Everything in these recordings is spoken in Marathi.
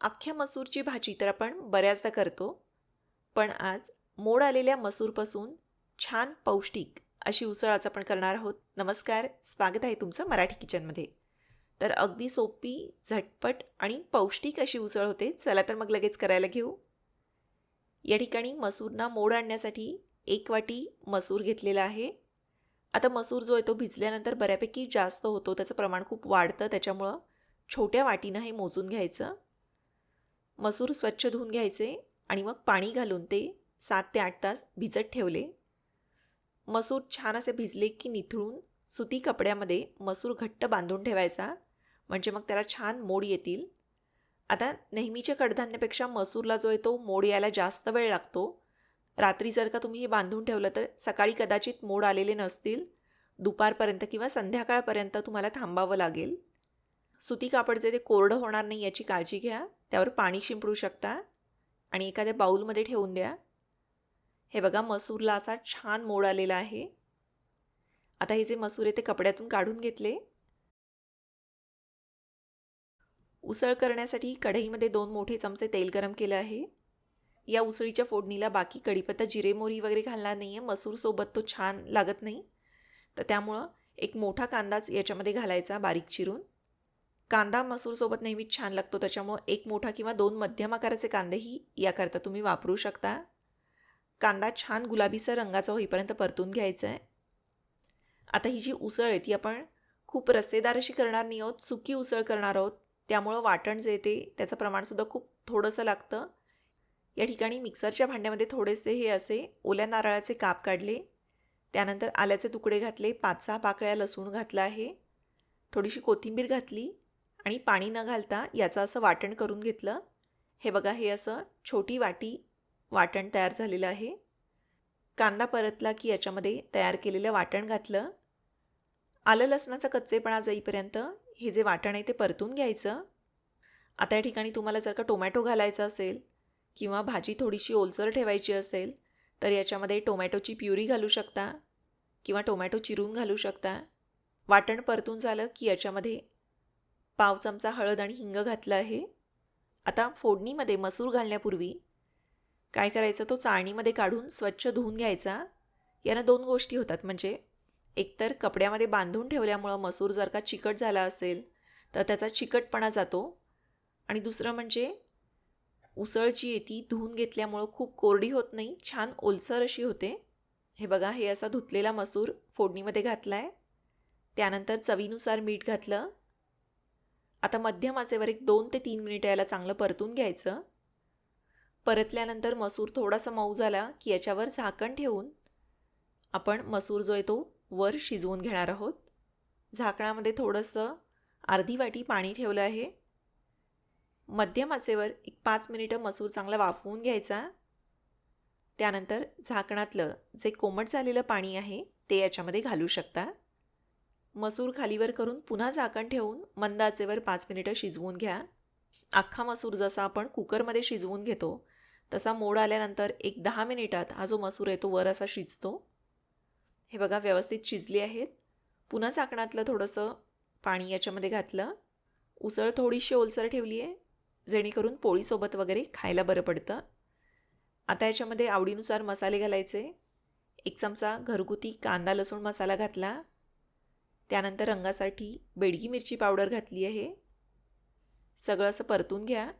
अख्ख्या मसूरची भाजी तर आपण बऱ्याचदा करतो पण आज मोड आलेल्या मसूरपासून छान पौष्टिक अशी उसळ आज आपण करणार आहोत. नमस्कार स्वागत आहे तुमचं मराठी किचनमध्ये. तर अगदी सोपी झटपट आणि पौष्टिक अशी उसळ होते. चला तर मग लगेच करायला घेऊ. या ठिकाणी मसूरना मोड आणण्यासाठी एक वाटी मसूर घेतलेला आहे. आता मसूर जो आहे तो भिजल्यानंतर बऱ्यापैकी जास्त होतो. त्याचं प्रमाण खूप वाढतं. त्याच्यामुळं छोट्या वाटीनं हे मोजून घ्यायचं. मसूर स्वच्छ धुवून घ्यायचे आणि मग पाणी घालून ते सात ते आठ तास भिजत ठेवले. मसूर छान असे भिजले की निथळून सुती कपड्यामध्ये मसूर घट्ट बांधून ठेवायचा म्हणजे मग त्याला छान मोड येतील. आता नेहमीच्या कडधान्यापेक्षा मसूरला जो आहे तो मोड यायला जास्त वेळ लागतो. रात्री जर का तुम्ही हे बांधून ठेवलं तर सकाळी कदाचित मोड आलेले नसतील. दुपारपर्यंत किंवा संध्याकाळपर्यंत तुम्हाला थांबावं लागेल. सुती कापड जे ते कोरडं होणार नाही याची काळजी घ्या. त्यावर पाणी शिंपडू शकता. आणि एखाद्या बाऊलमध्ये ठेवून द्या. हे बघा मसूरला असा छान मोड आलेला आहे. आता हे जे मसूर आहे ते कपड्यातून काढून घेतले. उसळ करण्यासाठी कढईमध्ये दोन मोठे चमचे तेल गरम केलं आहे. या उसळीच्या फोडणीला बाकी कढीपत्ता जिरे मोरी वगैरे घालणार नाही आहे मसूरसोबत तो छान लागत नाही. तर त्यामुळं एक मोठा कांदाच याच्यामध्ये घालायचा बारीक चिरून. कांदा मसूरसोबत नेहमीच छान लागतो त्याच्यामुळं एक मोठा किंवा दोन मध्यम आकाराचे कांदेही याकरता तुम्ही वापरू शकता. कांदा छान गुलाबीसर रंगाचा होईपर्यंत परतून घ्यायचा आहे आता ही जी उसळ आहे ती आपण खूप रस्सेदार अशी करणार नाही आहोत सुकी उसळ करणार आहोत. त्यामुळं वाटण जे येते त्याचं प्रमाणसुद्धा खूप थोडंसं लागतं. या ठिकाणी मिक्सरच्या भांड्यामध्ये थोडेसे हे असे ओल्या नारळाचे काप काढले. त्यानंतर आल्याचे तुकडे घातले पाच सहा पाकळ्या लसूण घातला आहे. थोडीशी कोथिंबीर घातली. आणि पाणी न घालता याचं असं वाटण करून घेतलं. हे बघा हे असं छोटी वाटी वाटण तयार झालेलं आहे. कांदा परतला की याच्यामध्ये तयार केलेलं वाटण घातलं. आलं लसणाचा कच्चेपणा जाईपर्यंत हे जे वाटण आहे ते परतून घ्यायचं. आता या ठिकाणी तुम्हाला जर का टोमॅटो घालायचा असेल किंवा भाजी थोडीशी ओलसर ठेवायची असेल तर याच्यामध्ये टोमॅटोची प्युरी घालू शकता किंवा टोमॅटो चिरून घालू शकता. वाटण परतून झालं की याच्यामध्ये पाव चमचा हळद आणि हिंग घातलं आहे. आता फोडणीमध्ये मसूर घालण्यापूर्वी काय करायचं? तो चाळणीमध्ये काढून स्वच्छ धुवून घ्यायचा. यानं दोन गोष्टी होतात. म्हणजे एकतर कपड्यामध्ये बांधून ठेवल्यामुळं मसूर जर का चिकट झाला असेल तर त्याचा चिकटपणा जातो. आणि दुसरं म्हणजे उसळ जी आहे ती धुवून घेतल्यामुळं खूप कोरडी होत नाही छान ओलसर अशी होते. हे बघा हे असा धुतलेला मसूर फोडणीमध्ये घातला आहे त्यानंतर चवीनुसार मीठ घातलं. आता मध्यम आचेवर एक दोन ते तीन मिनिटं याला चांगलं परतून घ्यायचं. परतल्यानंतर मसूर थोडासा मऊ झाला की याच्यावर झाकण ठेवून आपण मसूर जो आहे तो वर शिजवून घेणार आहोत. झाकणामध्ये थोडंसं अर्धी वाटी पाणी ठेवलं आहे. मध्यम आचेवर एक पाच मिनिटं मसूर चांगला वाफवून घ्यायचा. त्यानंतर झाकणातलं जे कोमट झालेलं पाणी आहे ते याच्यामध्ये घालू शकता. मसूर खालीवर करून पुन्हा झाकण ठेवून मंद आचेवर पाच मिनिटं शिजवून घ्या. अख्खा मसूर जसा आपण कुकरमध्ये शिजवून घेतो तसा मोड आल्यानंतर एक दहा मिनिटात हा जो मसूर आहे तो वर असा शिजतो. हे बघा व्यवस्थित शिजले आहेत. पुन्हा झाकणातलं थोडंसं पाणी याच्यामध्ये घातलं. उसळ थोडीशी ओलसर ठेवली आहे जेणेकरून पोळीसोबत वगैरे खायला बरं पडतं. आता याच्यामध्ये आवडीनुसार मसाले घालायचे. एक चमचा घरगुती कांदा लसूण मसाला घातला. त्यानंतर रंगासाठी बेडगी मिरची पावडर घातली आहे. सगळं असं परतून घ्या.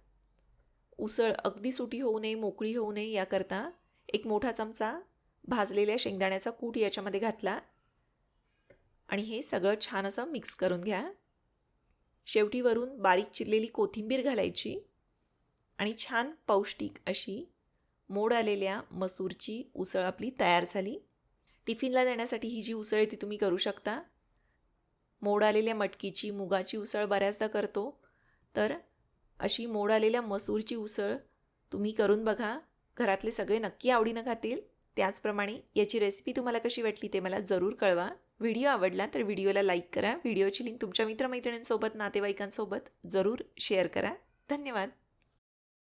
उसळ अगदी सुटी होऊ नये मोकळी होऊ नये याकरता एक मोठा चमचा भाजलेल्या शेंगदाण्याचा कूट याच्यामध्ये घातला. आणि हे सगळं छान असं मिक्स करून घ्या. शेवटीवरून बारीक चिरलेली कोथिंबीर घालायची आणि छान पौष्टिक अशी मोड आलेल्या मसूरची उसळ आपली तयार झाली. टिफिनला देण्यासाठी ही जी उसळ आहे ती तुम्ही करू शकता. मोड आलेल्या मटकीची मुगाची उसळ बऱ्याचदा करतो. तर अशी मोड आलेल्या मसूरची उसळ तुम्ही करून बघा. घरातले सगळे नक्की आवडीनं खातील. त्याचप्रमाणे याची रेसिपी तुम्हाला कशी वाटली ते मला जरूर कळवा. व्हिडिओ आवडला तर व्हिडिओला लाईक करा. व्हिडिओची लिंक तुमच्या मित्रमैत्रिणींसोबत नातेवाईकांसोबत जरूर शेअर करा. धन्यवाद.